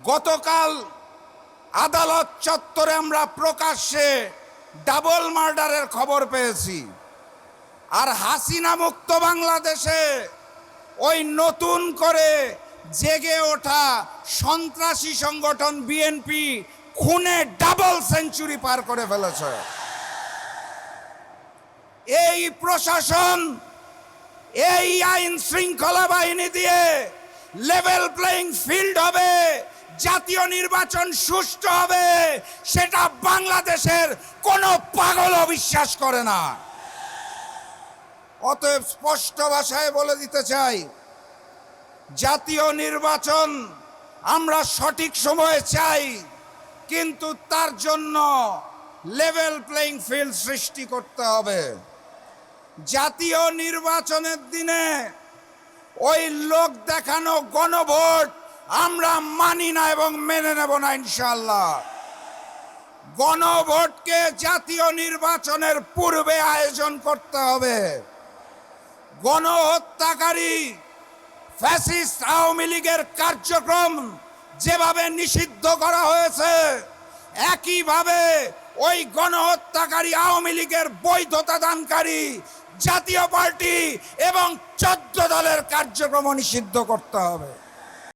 গতকাল আদালত চত্বরে আমরা প্রকাশ্যে ডাবল মার্ডারের খবর পেয়েছি। আর হাসিনা মুক্ত বাংলাদেশে ওই নতুন করে জেগে ওঠা সন্ত্রাসী সংগঠন বিএনপি খুনে ডাবল সেঞ্চুরি পার করে ফেলেছে। এই প্রশাসন, এই আইন শৃঙ্খলা বাহিনী দিয়ে লেভেল প্লেইং ফিল্ড হবে। জাতীয় নির্বাচন সুষ্ঠু হবে, সেটা বাংলাদেশের কোনো পাগলও বিশ্বাস করে না। অতএব স্পষ্ট ভাষায় বলে দিতে চাই, জাতীয় নির্বাচন আমরা সঠিক সময়ে চাই, কিন্তু তার জন্য লেভেল প্লেইং ফিল্ড সৃষ্টি করতে হবে। জাতীয় নির্বাচনের দিনে ওই লোক দেখানো গণভোট আমরা মানি না এবং মেনে নেব না ইনশাল্লাহ গণভোটকে জাতীয় নির্বাচনের পূর্বে আয়োজন করতে হবে। গণহত্যাকারী, ফ্যাসিস্ট আওয়ামী লীগের কার্যক্রম যেভাবে নিষিদ্ধ করা হয়েছে, একইভাবে ওই গণহত্যাকারী আওয়ামী লীগের বৈধতা দানকারী জাতীয় পার্টি এবং চোদ্দ দলের কার্যক্রম নিষিদ্ধ করতে হবে।